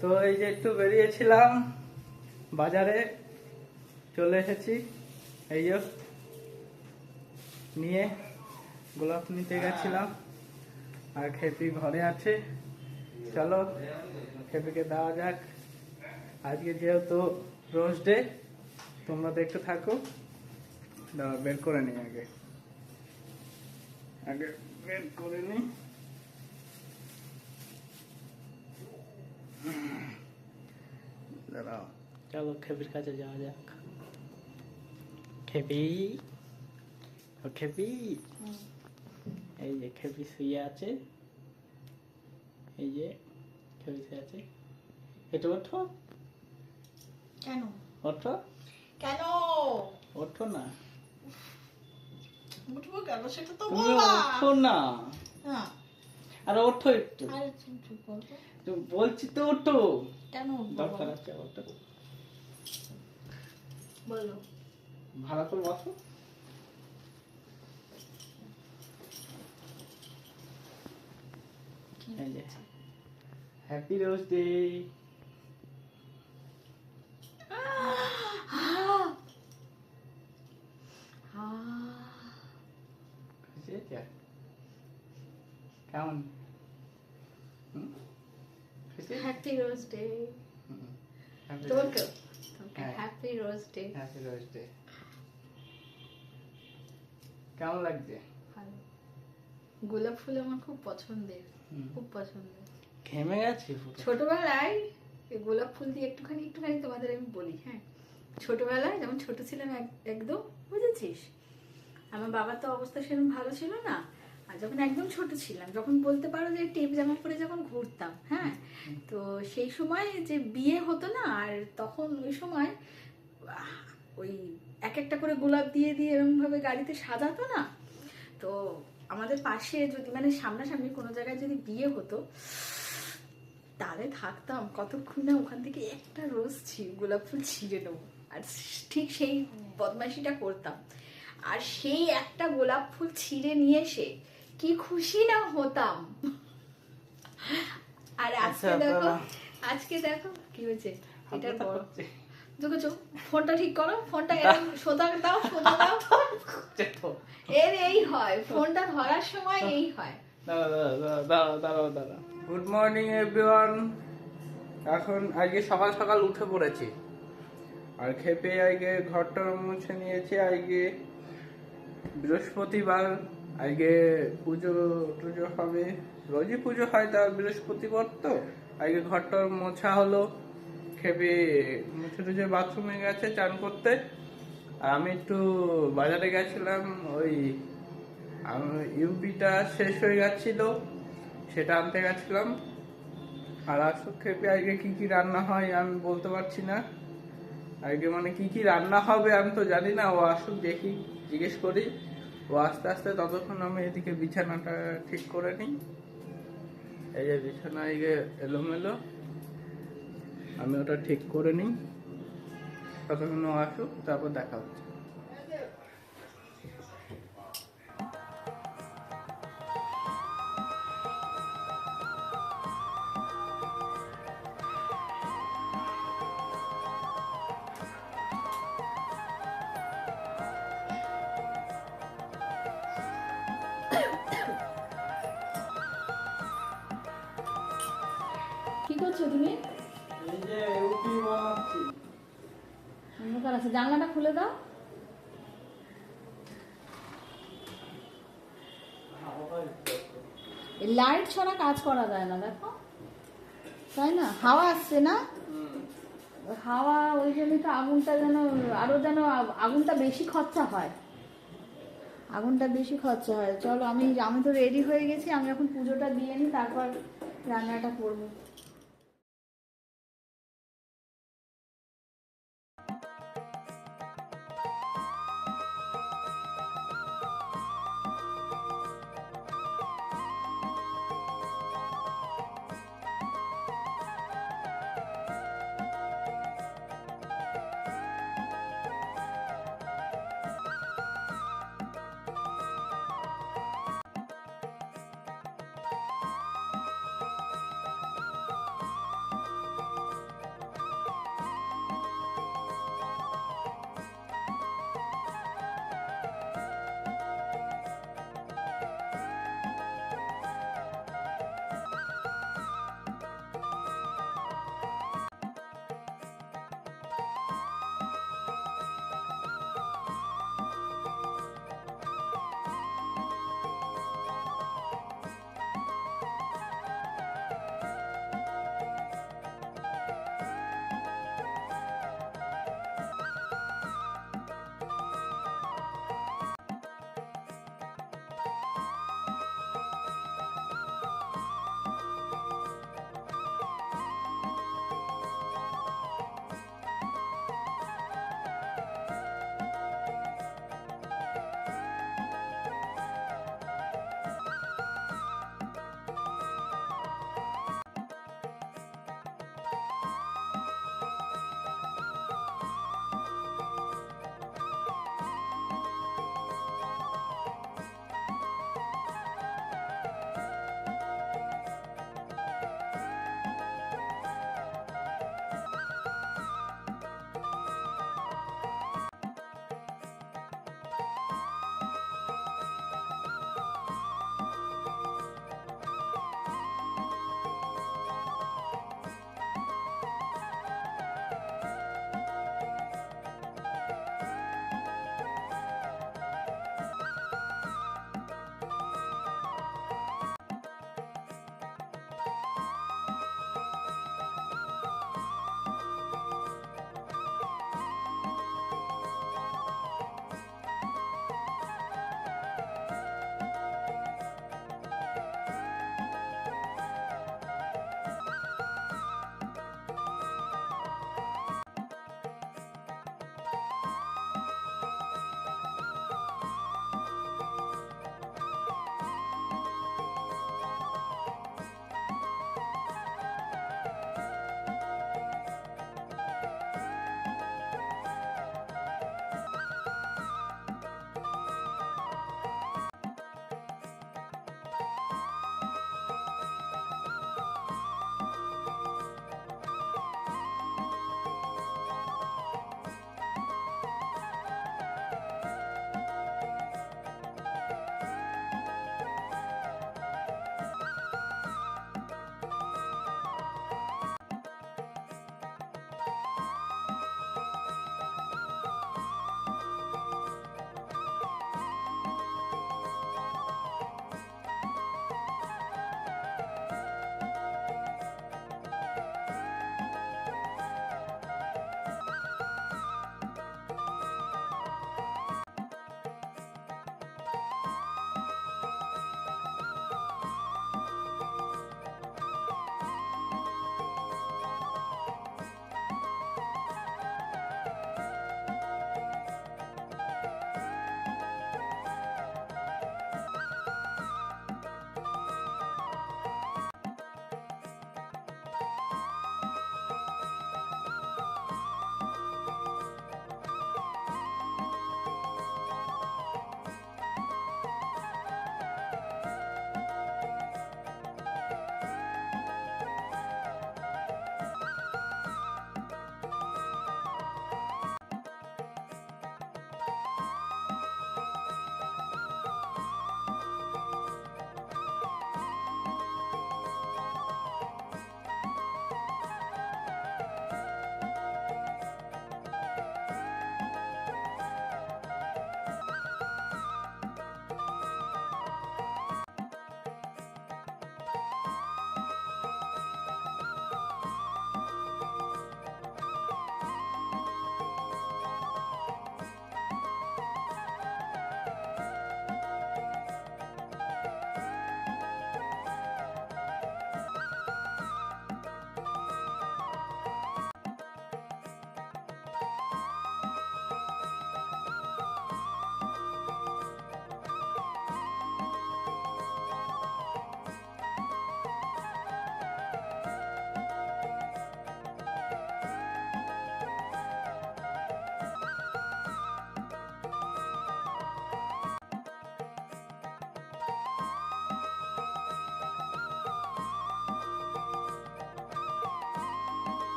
তো এই যে একটু বেরিয়েছিলাম বাজারে, চলে এসেছি। এই যে নিয়ে গোলাপ নিতে গেছিলাম। আর খেপি ঘরে আছে। চলো, খেপিকে দেওয়া যাক। আজকে যেহেতু রোজ ডে, তোমরা দেখতে থাকো। বের করে নি আগে। আগে বের করে নি দাঁড়াও চলো খেপির কাছে যাওয়া যাক খেপি ও খেপি এই যে খেপি শুয়ে আছে এই যে খেপি শুয়ে আছে এটা ওঠো কেন ওঠো কেন ওঠো না উঠবো কেন সেটা তো ওঠো না হ্যাঁ আরে ওঠো একটু। বলছি তো ওঠো। কেন দরকার আছে ওঠো। বলো। ভালো করে বসো। Happy rose day! কেমন? খুশি হ্যাপি রোজ ডে হ্যাপি তোমাকে তোমাকে হ্যাঁ। Happy rose day happy rose day কেমন লাগছে? ভালো। গোলাপ ফুল আমার খুব পছন্দের খুব পছন্দের। ঘেমে গেছি ছোটবেলায় এই গোলাপ ফুল দিয়ে একটুখানি একটুখানি তোমাদের আমি বলি হ্যাঁ? ছোটবেলায় যেমন ছোট ছিলাম এক- একদম বুঝেছিস? আমার বাবার তো অবস্থা সেরকম ভালো ছিল না। আর যখন একদম ছোট ছিলাম, যখন বলতে পারো যে টেপ জামা পরে যখন ঘুরতাম হ্যাঁ তো সেই সময় যে বিয়ে হতো না, আর তখন ওই সময় ওই এক একটা করে গোলাপ দিয়ে দিয়ে এরকম ভাবে গাড়িতে সাজাতো না। তো আমাদের পাশে যদি মানে সামনাসামনি কোনো জায়গায় যদি বিয়ে হতো, তাহলে থাকতাম। কতক্ষণ না ওখান থেকে একটা রোজ গোলাপ ফুল ছিঁড়ে নেব। আর ঠিক সেই বদমাইশিটা করতাম। আর সেই একটা গোলাপ ফুল ছিঁড়ে নিয়ে এসে কি খুশি না হতাম। আর আজকে আচ্ছা, দেখো আজকে দেখো কি হয়েছে? এটার বড়। দেখেছ ফোনটা ঠিক করো ফোনটা এরকম সোজা দাও সোজা দাও। এর এই হয় ফোনটা ধরার সময় এই হয়। গুড মর্নিং এভরিওয়ান এখন আজকে সকাল সকাল উঠে পড়েছি। আর খেপে আজকে ঘরটা মুছে নিয়েছি আজকে বৃহস্পতিবার। আজকে পুজো টুজো হবে। রোজই পুজো হয় তা বৃহস্পতিবার তো। আজকে ঘরটা মোছা হলো, খেপে মুছে টুছে বাথরুমে গেছে চান করতে। আর আমি একটু বাজারে গেছিলাম, ওই ইউপিটা শেষ হয়ে যাচ্ছিল সেটা আনতে গেছিলাম। আর আসুক খেপে আজকে কি কি রান্না হয় আমি বলতে পারছি না। আজকে মানে কি কি রান্না হবে আমি তো জানি না, ও আসুক দেখি, জিজ্ঞেস করি। ও আস্তে আস্তে ততক্ষণ আমি এদিকে বিছানাটা ঠিক করে নিই। এই যে বিছানা এলো এলোমেলো, আমি ওটা ঠিক করে নিই। ততক্ষণ আসুক, তারপর দেখা হচ্ছে। কাজ করা যায় না, দেখো। তাই না? হাওয়া আসছে না? হাওয়া ওই জন্যই তো আগুনটা যেন, আরও যেন আগুনটা বেশি খরচা হয়। আগুনটা বেশি খরচা হয়। চলো, আমি আমি তো রেডি হয়ে গেছি। আমি এখন পুজোটা দিয়ে নিই, তারপর রান্নাটা করব।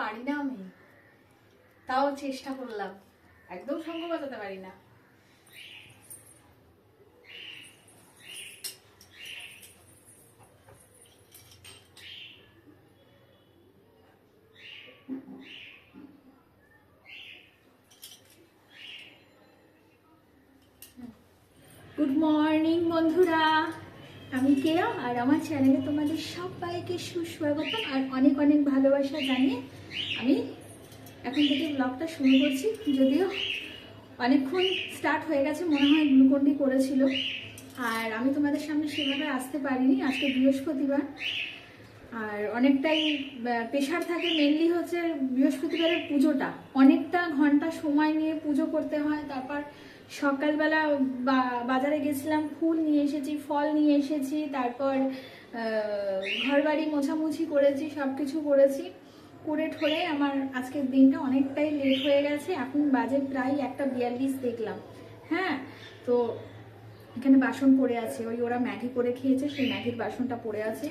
পারি না আমি। তাও চেষ্টা করলাম। একদম শঙ্খ বাজাতে পারি না। গুড মর্নিং বন্ধুরা। আমি কেয়া আর আমার চ্যানেলে তোমাদের সবাইকে সুস্বাগত আর অনেক অনেক ভালোবাসা জানিয়ে আমি এখন থেকে ব্লগটা শুরু করছি। যদিও অনেকক্ষণ স্টার্ট হয়ে গেছে, মনে হয় গ্লুকন্ডি করেছিল আর আমি তোমাদের সামনে সেভাবে আসতে পারিনি, আজকে বৃহস্পতিবার। আর অনেকটাই প্রেশার থাকে মেনলি হচ্ছে বৃহস্পতিবারের পুজোটা। অনেকটা ঘণ্টা সময় নিয়ে পুজো করতে হয়, তারপর সকালবেলা বাজারে গেছিলাম, ফুল নিয়ে এসেছি, ফল নিয়ে এসেছি, তারপর ঘর বাড়ি মোছামুছি করেছি সব কিছু করেছি। করে ঠোরে আমার আজকের দিনটা অনেকটাই লেট হয়ে গেছে, এখন বাজে প্রায় একটা বিয়াল্লিশ দেখলাম। হ্যাঁ তো এখানে বাসন পড়ে আছে, ওই ওরা ম্যাগি করে খেয়েছে, সেই ম্যাগির বাসনটা পড়ে আছে।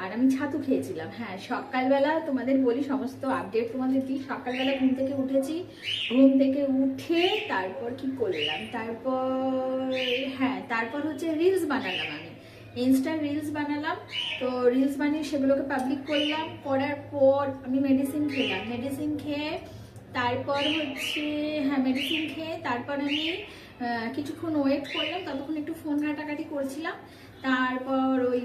আর আমি ছাতু খেয়েছিলাম হ্যাঁ সকালবেলা তোমাদের বলি, সমস্ত আপডেট তোমাদের দিই। সকালবেলা ঘুম থেকে উঠেছি, ঘুম থেকে উঠে তারপর কি করলাম? তারপর হ্যাঁ তারপর হচ্ছে রিলস বানালাম আমি। ইনস্টা রিলস বানালাম, তো রিলস বানিয়ে সেগুলোকে পাবলিক করলাম, করার পর আমি মেডিসিন খেলাম। মেডিসিন খেয়ে তারপর হচ্ছে হ্যাঁ মেডিসিন খেয়ে তারপর আমি কিছুক্ষণ ওয়েট করলাম, ততক্ষণ একটু ফোন ঘাটাঘাটি করছিলাম। তারপর ওই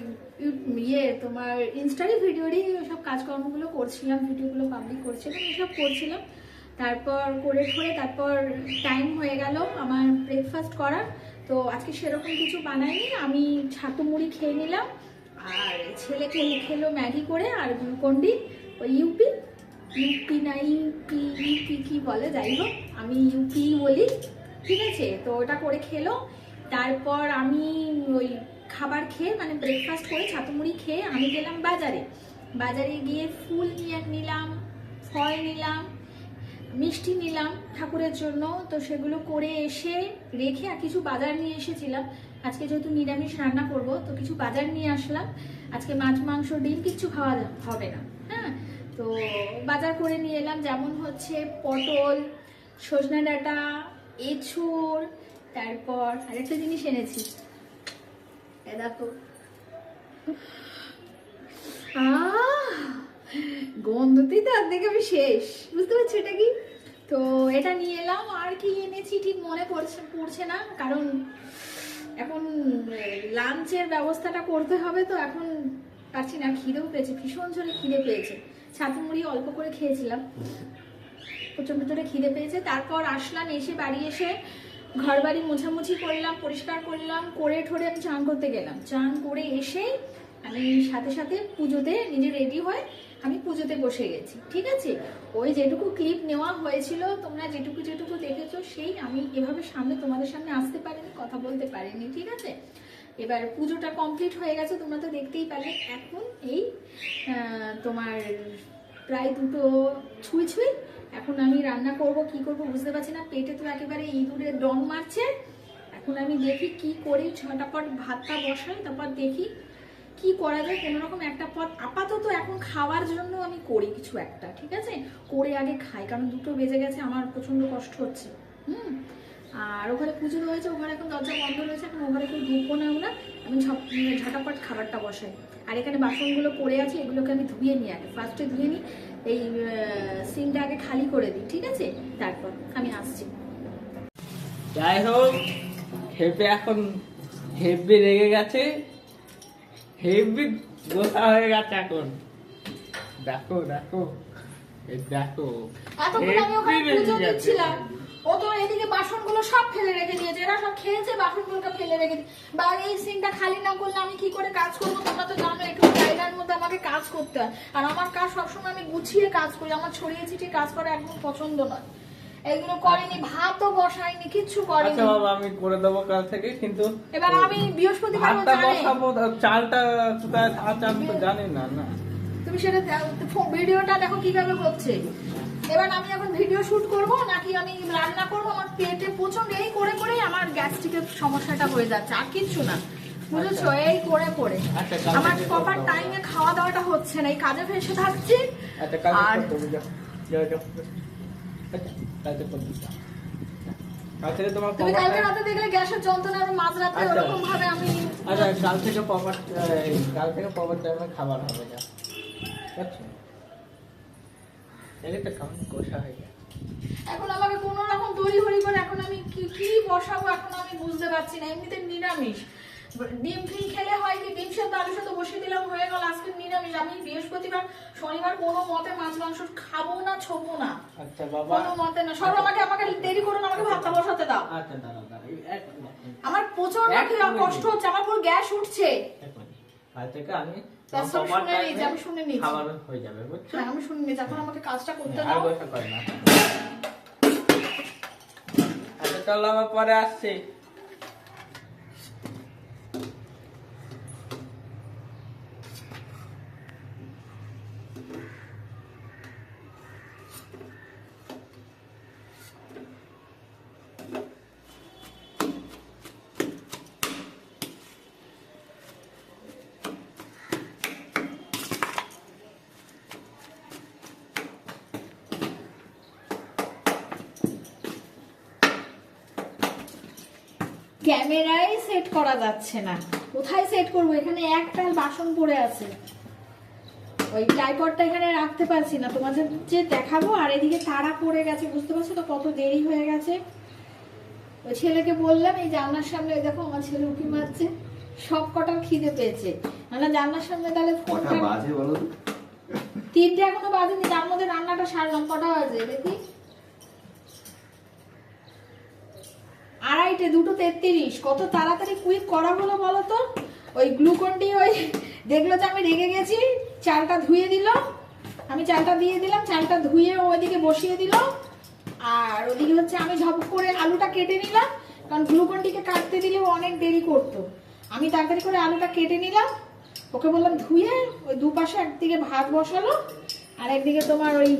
ইয়ে তোমার ইনস্টারই ভিডিওরই সব কাজকর্মগুলো করছিলাম ভিডিওগুলো পাবলিক করছিলাম, এসব করছিলাম। তারপর করে ঠরে তারপর টাইম হয়ে গেল আমার ব্রেকফাস্ট করার। তো আজকে সেরকম কিছু বানাইনি, আমি ছাতু মুড়ি খেয়ে নিলাম, আর ছেলে খেলে খেলো ম্যাগি করে, আর গ্লুকন্ডি ওই ইউপি ইউপি না ইউপি ইউপি কি বলে, যাই হোক, আমি ইউপি বলি। ঠিক আছে? তো ওটা করে খেলো। তারপর আমি ওই খাবার খেয়ে মানে ব্রেকফাস্ট করে ছাতুমুড়ি খেয়ে আমি গেলাম বাজারে। বাজারে গিয়ে ফুল নিয়ে নিলাম, ফল নিলাম, মিষ্টি নিলাম ঠাকুরের জন্য। তো সেগুলো করে এসে রেখে আর কিছু বাজার নিয়ে এসেছিলাম। আজকে যেহেতু নিরামিষ রান্না করব, তো কিছু বাজার নিয়ে আসলাম। আজকে মাছ, মাংস, ডিম কিচ্ছু খাওয়া হবে না হ্যাঁ? তো বাজার করে নিয়ে এলাম। যেমন হচ্ছে পটল, সজনা ডাঁটা এঁচুড়, তারপর আরেকটা জিনিস এনেছি। দেখো। গন্ধতেই তো অর্ধেক আমি শেষ। বুঝতে পারছি এটা কি? তো এটা নিয়ে এলাম। আর কি এনেছি ঠিক মনে পড়ছে পড়ছে না, কারণ এখন লাঞ্চের ব্যবস্থাটা করতে হবে তো এখন পারছি না, খিদেও পেয়েছে, ভীষণ জোরে খিদে পেয়েছে। ছাতু মুড়ি অল্প করে খেয়েছিলাম। প্রচণ্ড জোরে খিদে পেয়েছে। তারপর আসলাম, এসে বাড়ি এসে ঘর বাড়ি মোছামুছি করলাম, পরিষ্কার করলাম, করে ঠোরে আমি চান করতে গেলাম। চান করে এসেই আমি সাথে সাথে পুজোতে নিজে রেডি হয়ে আমি পুজোতে বসে গেছি। ঠিক আছে? ওই যেটুকু ক্লিপ নেওয়া হয়েছিল, তোমরা যেটুকু যেটুকু দেখেছ, সেই আমি এভাবে সামনে তোমাদের সামনে আসতে পারিনি, কথা বলতে পারিনি। ঠিক আছে? এবার পুজোটা কমপ্লিট হয়ে গেছে, তোমরা তো দেখতেই পারলে। এখন এই তোমার প্রায় দুটো ছুঁই ছুঁই এখন আমি রান্না করব, কি করব বুঝতে পারছি না। পেটে তো একেবারে ইঁদুরের ডং মারছে। এখন আমি দেখি কি করি ছটাপট ভাতটা বসাই, তারপর দেখি কি করা যায়। কোনো রকম একটা পথ আপাতত এখন খাওয়ার জন্য আমি করি কিছু একটা, ঠিক আছে? করে আগে খাই, কারণ দুটো বেজে গেছে, আমার প্রচণ্ড কষ্ট হচ্ছে। হুম? আর ওখানে পুজো রয়েছে, ওখানে এখন দরজা বন্ধ রয়েছে, এখন ওখানে কেউ ঢুকবো না আমরা। আমি ঝটাপট খাবারটা বসাই। আর এখানে বাসনগুলো পড়ে আছে এগুলোকে আমি ধুয়ে নিই আগে। ফার্স্টে ধুয়ে নিই এই সিনটা আগে খালি করে দিই ঠিক আছে? তারপর আমি আসছি। যাই হোক হেপে এখন হেভি রেগে গেছে। হেভি গোসা হয়ে গেছে এখন। দেখো দেখো এই দেখো। এতক্ষণ আমি ওখানে পুজো দিচ্ছিলাম। ও তো এদিকে বাসনগুলো সব ফেলে রেখে দিয়েছে। এরা সব খেয়েছে বাসনগুলোকে ফেলে রেখে বা এই সিনটা খালি না করলে আমি কি করে কাজ করব? তোমরা তো জানো একটু জায়গার মধ্যে আমাকে কাজ করতে হয়। আর আমার কাজ সবসময় আমি গুছিয়ে কাজ করি আমার ছড়িয়ে ছিটিয়ে কাজ করা একদম পছন্দ নয়। এগুলো করেনি ভাতও বসায়নি কিচ্ছু করেনি। আচ্ছা বাবা আমি করে দেবো কাল থেকে কিন্তু এবার আমি বৃহস্পতিবার বসাবো চালটা কোথায় আছে আমি তো জানি না না। তুমি সেটা দেখো, ভিডিওটা দেখো কীভাবে হচ্ছে। এবার আমি এখন ভিডিও শুট করব নাকি আমি রান্না করব? আমার পেটে প্রচণ্ড এই করে করেই আমার গ্যাস্ট্রিকের সমস্যাটা হয়ে যাচ্ছে আর কিচ্ছু না। বুঝেছ? এই করে করে। আচ্ছা, আমার প্রপার টাইমে খাওয়া দাওয়াটা হচ্ছে না এই কাজে ফেসে থাকছি। আচ্ছা আর-। আচ্ছা, তুমি কালকে রাতে দেখলে গ্যাসের যন্ত্রণা আমি মাঝরাতে আচ্ছা। ওরকম ভাবে আমি আচ্ছা কাল থেকে এই, কাল থেকে পকেট টাইমে খাবার হবে যা কেমন কষা হয়ে এখন আমাকে কোনো রকম তৈরি হরি করে এখন আমি কি কি বসাবো এখন আমি বুঝতে পারছি না। এমনিতে নিরামিষ। ডিম ফিম খেলে হয় কি ডিম সেদ্ধ আলু সেদ্ধ বসিয়ে দিলাম হয়ে গেল আজকে নিরামিষ। আমি বৃহস্পতিবার শনিবার কোনো মতে মাছ মাংস খাব না ছোবো না। আচ্ছা বাবা। কোনো মতে না। সব আমাকে আমাকে দেরি করুন আমাকে ভাতটা বসাতে দাও। আচ্ছা দাঁড়াও দাঁড়াও আমার প্রচণ্ড কষ্ট হচ্ছে আমার পুরো গ্যাস উঠছে। কাল থেকে আমি শুনে নিয়েছি, আমি শুনে নিয়েছি। খাবার হয়ে যাবে বুঝছ? হ্যাঁ আমি শুনিনি যখন আমাকে কাজটা করতে আর বসে করে না। আচ্ছা চলো আবার পরে আসছি। ক্যামেরায় সেট করা যাচ্ছে না। কোথায় সেট করব? এখানে একটা বাসন পড়ে আছে। ওই ট্রাইপডটা এখানে রাখতে পারছি না। তোমাদের যে দেখাবো আর এদিকে তারা পড়ে গেছে বুঝতে পারছ তো কত দেরি হয়ে গেছে? ওই ছেলেকে বললাম এই জানলার সামনে দেখো আমার ছেলে উঁকি মারছে। সব কটার খিদে পেয়েছে। আমরা জানলার সামনে তাহলে ফোনটা বাজে বলো তিনটে এখনও বাজেনি। তার মধ্যে রান্নাটা সারলাম কটা বাজে দেখি। আড়াইটে দুটো তেত্রিশ। কত তাড়াতাড়ি কুইক করা হলো বলো তো? ওই গ্লুকন্ডি ওই দেখল যে আমি রেগে গেছি, চালটা ধুয়ে দিল। আমি চালটা দিয়ে দিলাম, চালটা ধুয়ে ওইদিকে বসিয়ে দিল। আর ওদিকে হচ্ছে আমি ঝপ করে আলুটা কেটে নিলাম, কারণ গ্লুকন্ডিকে কাটতে দিলে ও অনেক দেরি করতো। আমি তাড়াতাড়ি করে আলুটা কেটে নিলাম। ওকে বললাম, ধুয়ে ওই দুপাশে একদিকে ভাত বসালো, আর একদিকে তোমার ওই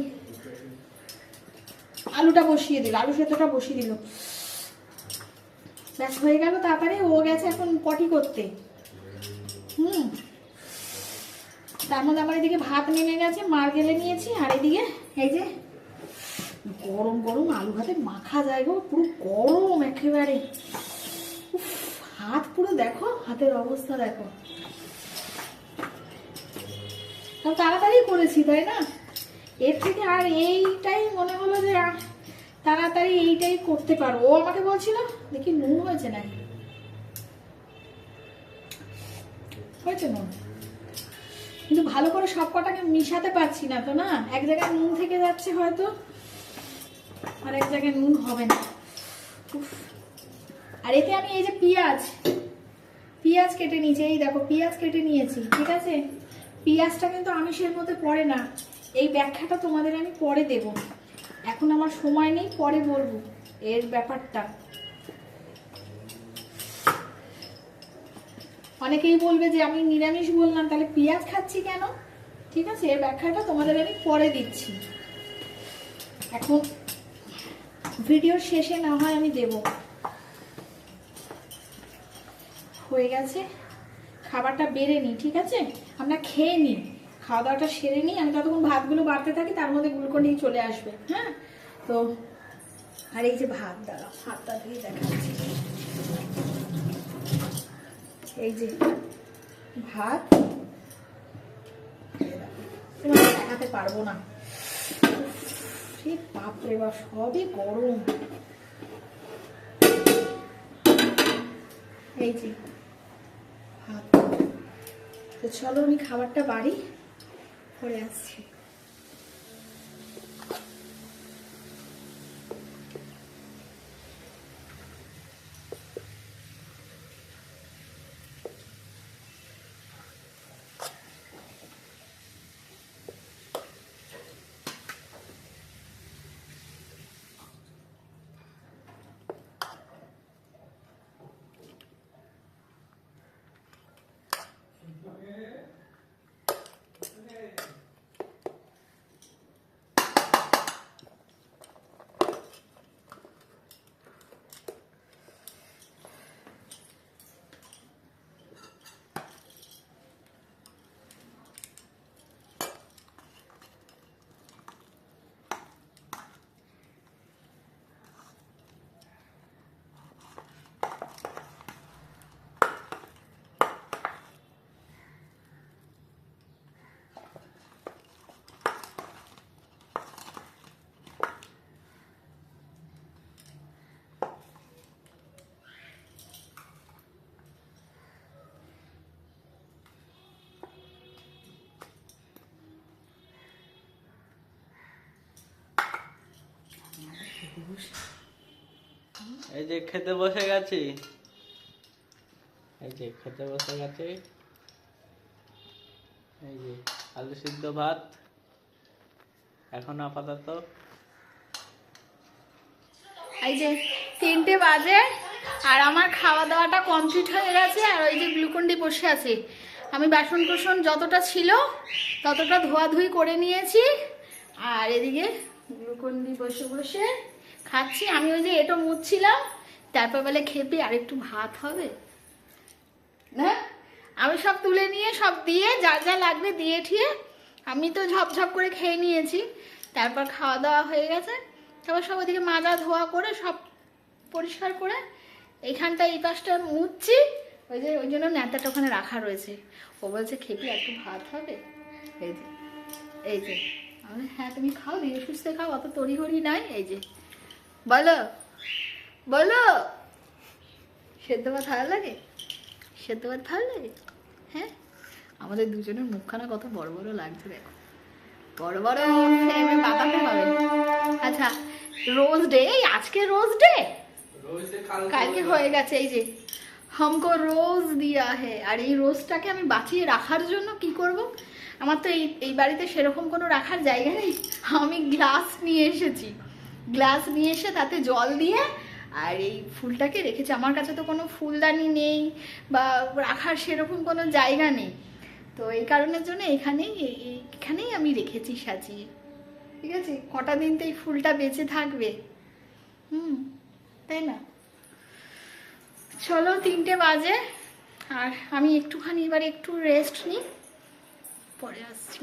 আলুটা বসিয়ে দিল, আলু সেদ্ধটা বসিয়ে দিল। ব্যাস, হয়ে গেল তাড়াতাড়ি, ও গেছে এখন পটি করতে। হুম। তার মধ্যে আমার এদিকে ভাত নেমে গেছে, মার গেলে নিয়েছি, আর এদিকে এই যে গরম গরম আলু ভাতে মাখা যায় গো, পুরো গরম একেবারে। হাত পুরো দেখো, হাতের অবস্থা দেখো। তাড়াতাড়ি করেছি, তাই না? এর থেকে আর এইটাই মনে হলো যে তাড়াতাড়ি এইটাই করতে পারো। ও আমাকে বলছিল, দেখি নুন হয়েছে নাকি? হয়েছে নুন কিন্তু ভালো করে সব কটাকে মিশাতে পারছি না তো না? এক জায়গায় নুন থেকে যাচ্ছে হয়তো, আর এক জায়গায় নুন হবে না। আর এতে আমি এই যে পেঁয়াজ পেঁয়াজ কেটে নিয়েছি। এই দেখো, পেঁয়াজ কেটে নিয়েছি, ঠিক আছে? পেঁয়াজটা কিন্তু আমিষের মধ্যে পড়ে না। এই ব্যাখ্যাটা তোমাদের আমি পরে দেব। এখন আমার সময় নেই, পরে বলব এর ব্যাপারটা। অনেকেই বলবে যে আমি নিরামিষ বললাম, তাহলে পেঁয়াজ খাচ্ছি কেন? ঠিক আছে এর ব্যাখ্যাটা তোমাদের আমি পরে দিচ্ছি। এখন ভিডিওর শেষে না হয় আমি দেব। হয়ে গেছে, খাবারটা বেড়ে নিই ঠিক আছে? আমরা খেয়ে নিই খাওয়া দাওয়াটা সেরে নিই, আমি ততক্ষণ ভাতগুলো বাড়তে থাকি, তার মধ্যে গ্লুকন্ডি চলে আসবে হ্যাঁ? তো, আর এই যে ভাত, দাঁড়াও, ভাতটা দিয়ে দেখাচ্ছি। এই যে ভাত দেখাতে পারব না। সে বাপরে বা সবই গরম। এই যে ভাত। তো চলো, আমি খাবারটা বাড়ি। করে আসছি বসে এই যে খেতে বসে গেছি। এই যে খেতে বসে গেছি। এই যে আলু সিদ্ধ ভাত। এখন আপাতত এই যে তিনটে বাজে আর আমার খাওয়া দাওয়াটা কমপ্লিট হয়ে গেছে আর ওই যে গ্লুকন্ডি বসে আছে। আমি বাসন কোসন যতটা ছিল ততটা ধোয়াধুয়ি করে নিয়েছি। আর এদিকে গ্লুকন্ডি বসে বসে খাচ্ছি আমি ওই যে এটা মুছছিলাম তারপর বলে খেপি আর একটু ভাত হবে। না আমি সব তুলে নিয়ে সব দিয়ে যা যা লাগবে দিয়ে ঠিয়ে আমি তো ঝপঝপ করে খেয়ে নিয়েছি। তারপর খাওয়া দাওয়া হয়ে গেছে তারপর সব ওদিকে মাজা ধোয়া করে সব পরিষ্কার করে এইখানটা এই পাশটা মুছছি ওই যে ওই জন্য ন্যাতাটা ওখানে রাখা রয়েছে। ও বলছে খেপি একটু ভাত হবে? এই যে এই যে। আমি হ্যাঁ তুমি খাও ধীরে সুস্থে খাও অত তড়িঘড়ি নাই। এই যে বলো। বলো। সেদ্ধ ভাত ভালো লাগে? সেদ্ধ ভাত ভালো লাগে? হ্যাঁ? আমাদের দুজনের মুখখানা কত বড় বড় লাগছে দেখো। বড় বড় ফ্রেমে বাতাতে হবে আচ্ছা রোজ ডে এই আজকে রোজ ডে? কালকে হয়ে গেছে এই যে। হামকো রোজ দিয়া হে। আর এই রোজটাকে আমি বাঁচিয়ে রাখার জন্য কি করব? আমার তো এই এই বাড়িতে সেরকম কোনো রাখার জায়গা নেই। আমি গ্লাস নিয়ে এসেছি। গ্লাস নিয়ে এসে তাতে জল দিয়ে আর এই ফুলটাকে রেখেছি। আমার কাছে তো কোনো ফুলদানি নেই বা রাখার সেরকম কোনো জায়গা নেই। তো এই কারণের জন্য এখানেই এখানেই আমি রেখেছি সাজিয়ে। ঠিক আছে? কটা দিন তো এই ফুলটা বেঁচে থাকবে। হুম, তাই না? চলো তিনটে বাজে। আর আমি একটুখানি এবার একটু রেস্ট নিই। পরে আসছি।